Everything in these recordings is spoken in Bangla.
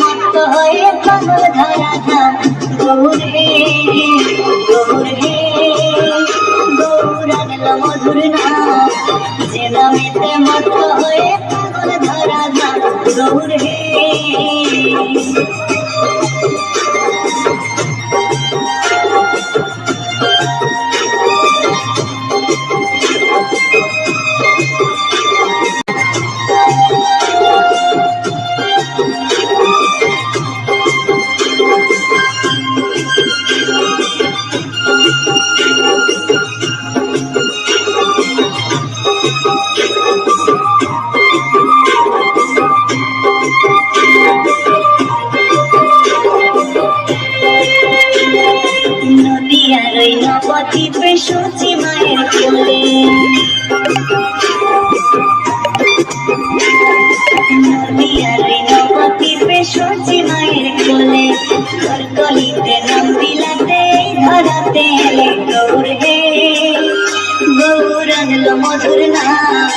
মত হয়ে পাগল ধরা ধাম গৌর হে গৌর হে গৌরাগল মধুর নাম যে নামেতে মত হয়ে পাগল ধরা ধাম গৌর হে নদিয়ার ওই নবদ্বীপে সূচি মায়ের কোলে। নদিয়ার ওই নবদ্বীপে সূচি মায়ের কোলে। কলকলিতে নাম এই ধরাতে এলে গৌর হে। গৌর আনলো মধুর নাম,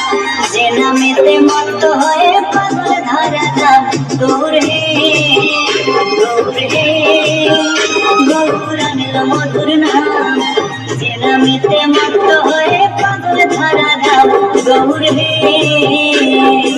যে নামেতে মত হয়ে পাগল ধরা দাম গৌর হে গৌর হে। মধুর নাম যে নামেতে মত হয়ে পাগল ধরা দাম গৌর হে আই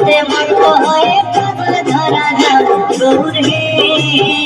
যে মন হয় পাগল ধরা ধাম দূর হে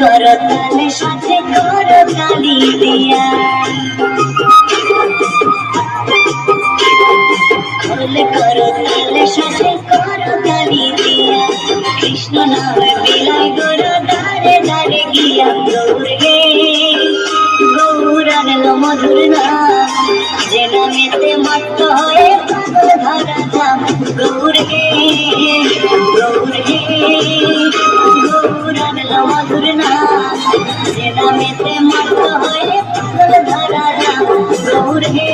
করো তালে সাথে করো কালি দিয়া করো তালে, সাথে করো কালি দিয়া। কৃষ্ণ নামে বিলাই গরো দারে দারে গিয়া গৌর হে গৌর মধুর নাম, যে নামেতে মত্ত হয়ে পাগল ধরা গৌর হে যে নামেতে মত্ত হয়ে ধাম গৌর হে